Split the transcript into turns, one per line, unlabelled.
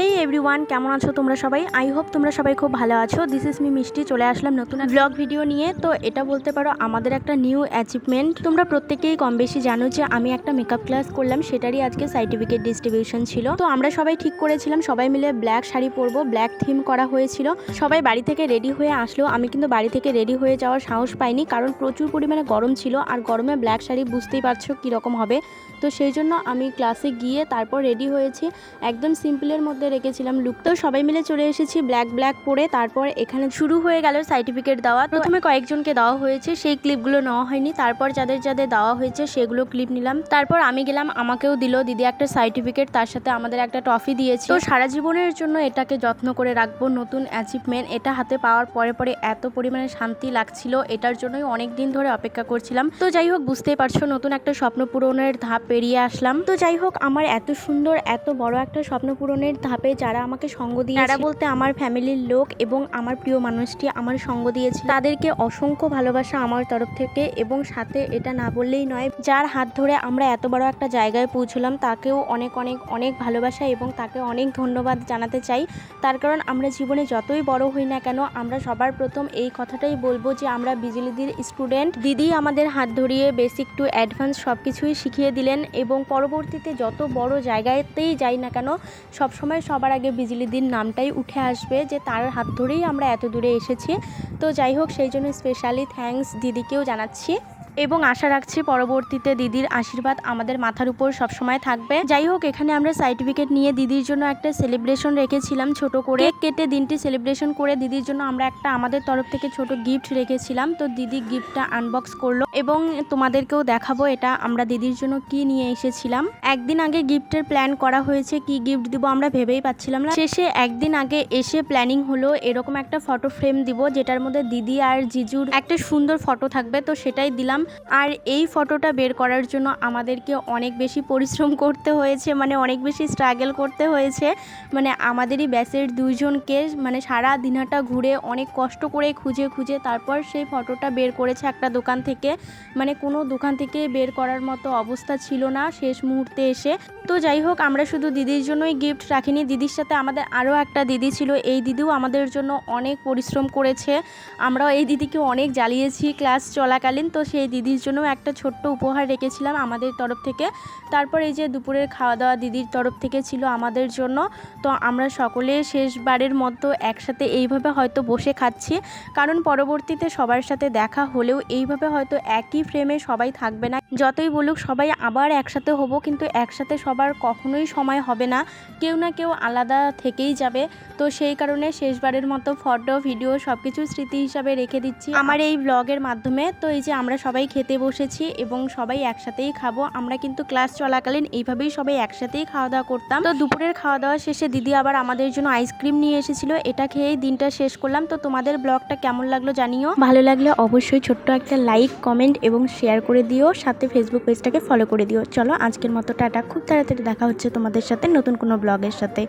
হেই everyone কেমন আছো তোমরা সবাই? আই হোপ তোমরা সবাই খুব ভালো আছো। দিস ইজ মি মিষ্টি। চলে আসলাম নতুন ব্লগ ভিডিও নিয়ে। তো এটা বলতে পারো, আমাদের একটা নিউ অ্যাচিভমেন্ট তোমরা প্রত্যেকেই কম বেশি জানো যে আমি একটা মেকআপ ক্লাস করলাম, সেটারই আজকে সার্টিফিকেট ডিস্ট্রিবিউশন ছিল। তো আমরা সবাই ঠিক করেছিলাম, সবাই মিলে ব্ল্যাক শাড়ি পরবো ব্ল্যাক থিম করা হয়েছিল। সবাই বাড়ি থেকে রেডি হয়ে আসলো। আমি কিন্তু বাড়ি থেকে রেডি হয়ে যাওয়ার সাহস পাইনি, কারণ প্রচুর পরিমাণে গরম ছিল। আর গরমে ব্ল্যাক শাড়ি বুঝতেই পারছ কীরকম হবে। তো সেই জন্য আমি ক্লাসে গিয়ে তারপর রেডি হয়েছি। একদম সিম্পলের মধ্যে রেখেছিলাম লুক তো সবাই মিলে চলে এসেছি ব্ল্যাক ব্ল্যাক পরে। তারপর এখানে শুরু হয়ে গেল সার্টিফিকেট দেওয়া। প্রথমে কয়েকজনকে দেওয়া হয়েছে, সেই ক্লিপগুলো নেওয়া হয়নি। তারপর যাদের যাদের দেওয়া হয়েছে সেগুলো ক্লিপ নিলাম। তারপর আমি গেলাম, আমাকেও দিল, দিদি একটা সার্টিফিকেট তার সাথে আমাদের একটা ট্রফি দিয়েছে। তো সারা জীবনের জন্য এটাকে যত্ন করে রাখব, নতুন অ্যাচিভমেন্ট এটা হাতে পাওয়ার পরে পরে এত পরিমাণে শান্তি লাগছিল, এটার জন্যই অনেক দিন ধরে অপেক্ষা করছিলাম। তো যাই হোক, বুঝতেই পারছ, নতুন একটা স্বপ্ন পূরণের ধাপ পেরিয়ে আসলাম। তো যাই হোক, আমার এত সুন্দর, এত বড় একটা স্বপ্ন পূরণের ধাপে যারা আমাকে সঙ্গ দিয়ে তারা বলতে আমার ফ্যামিলির লোক এবং আমার প্রিয় মানুষটি আমার সঙ্গ দিয়েছে। তাদেরকে অসংখ্য ভালোবাসা আমার তরফ থেকে এবং সাথে এটা না বললেই নয় যার হাত ধরে আমরা এত বড় একটা জায়গায় পৌঁছলাম তাকেও অনেক অনেক অনেক ভালোবাসা এবং তাকে অনেক ধন্যবাদ জানাতে চাই। তার কারণ আমরা জীবনে যতই বড় হই না কেন আমরা সবার প্রথম এই কথাটাই বলব যে আমরা বিজলিদির স্টুডেন্ট। দিদি আমাদের হাত ধরিয়ে বেসিক টু অ্যাডভান্স সব কিছুই শিখিয়ে দিলেন এবং পরবর্তীতে যত বড় জায়গাতেই যাই না কেন সবসময় সবার আগে বিজলিদির নামটাই উঠে আসবে যে তার হাত ধরেই আমরা এত দূরে এসেছি। তো যাই হোক, সেই জন্য স্পেশালি থ্যাংকস দিদিকেও জানাচ্ছি। এবং আশা রাখছি পরবর্তীতে দিদির আশীর্বাদ আমাদের মাথার উপর সবসময় থাকবে। যাই হোক, এখানে আমরা সার্টিফিকেট নিয়ে দিদির জন্য একটা সেলিব্রেশন রেখেছিলাম ছোট করে। কেটে দিনটি সেলিব্রেশন করে দিদির জন্য আমরা একটা আমাদের তরফ থেকে ছোট গিফট রেখেছিলাম। তো দিদি গিফটটা আনবক্স করল এবং তোমাদেরকেও দেখাবো এটা আমরা দিদির জন্য কি নিয়ে এসেছিলাম। একদিন আগে গিফটের প্ল্যান করা হয়েছে, কি গিফট দিব আমরা ভেবেই পাচ্ছিলাম না। শেষে একদিন আগে এসে প্ল্যানিং হলো, এরকম একটা ফটো ফ্রেম দিব, যেটার মধ্যে দিদি আর জিজুর একটা সুন্দর ফটো থাকবে। তো সেটাই দিলাম। আর এই ফটোটা বের করার জন্য আমাদেরকে অনেক বেশি পরিশ্রম করতে হয়েছে মানে অনেক বেশি স্ট্রাগল করতে হয়েছে। মানে আমাদেরই ব্যাচের দুইজনকে মানে সারা দিনাটা ঘুরে অনেক কষ্ট করে খুঁজে খুঁজে তারপর সেই ফটোটা বের করেছে একটা দোকান থেকে। মানে কোনো দোকান থেকে বের করার মতো অবস্থা ছিল না শেষ মুহূর্তে এসে। তো যাই হোক, আমরা শুধু দিদির জন্যই গিফট রাখিনি। দিদির সাথে আমাদের আরও একটা দিদি ছিল। এই দিদিও আমাদের জন্য অনেক পরিশ্রম করেছে। আমরাও এই দিদিকে অনেক জ্বালিয়েছি ক্লাস চলাকালীন। তো সেই দিদির জন্য একটা ছোট্ট উপহার রেখেছিলাম আমাদের তরফ থেকে। তারপর এই যে দুপুরের খাওয়া দাওয়া দিদির তরফ থেকে ছিল আমাদের জন্য। তো আমরা সকলে শেষবারের মতো একসাথে এইভাবে হয়তো বসে খাচ্ছি। কারণ পরবর্তীতে সবার সাথে দেখা হলেও এইভাবে হয়তো একই ফ্রেমে সবাই থাকবে না। যতই বলুক, সবাই আবার একসাথে হব, কিন্তু একসাথে সবার কখনোই সময় হবে না। কেউ না কেউ আলাদা থেকেই যাবে। তো সেই কারণে শেষবারের মতো ফটো ভিডিও সব কিছু স্মৃতি হিসাবে রেখে দিচ্ছি। আমার এই ব্লগের মাধ্যমে। তো এই যে আমরা সবাই খেতে বসেছি এবং সবাই একসাথেই খাব। আমরা কিন্তু ক্লাস চলাকালীন এইভাবেই সবাই একসাথেই খাওয়া দাওয়া করতাম। তো দুপুরের খাওয়া দাওয়া শেষে দিদি আবার আমাদের জন্য আইসক্রিম নিয়ে এসেছিল। এটা খেয়েই দিনটা শেষ করলাম। তো তোমাদের ব্লগটা কেমন লাগল জানিও। ভালো লাগলে অবশ্যই ছোট্ট একটা লাইক, কমেন্ট এবং শেয়ার করে দিও। সাথে ফেসবুক পেজটাকে ফলো করে দিও। চলো আজকের মতো টাটা। খুব তাড়াতাড়ি দেখা হচ্ছে তোমাদের সাথে নতুন কোনো ব্লগের সাথে।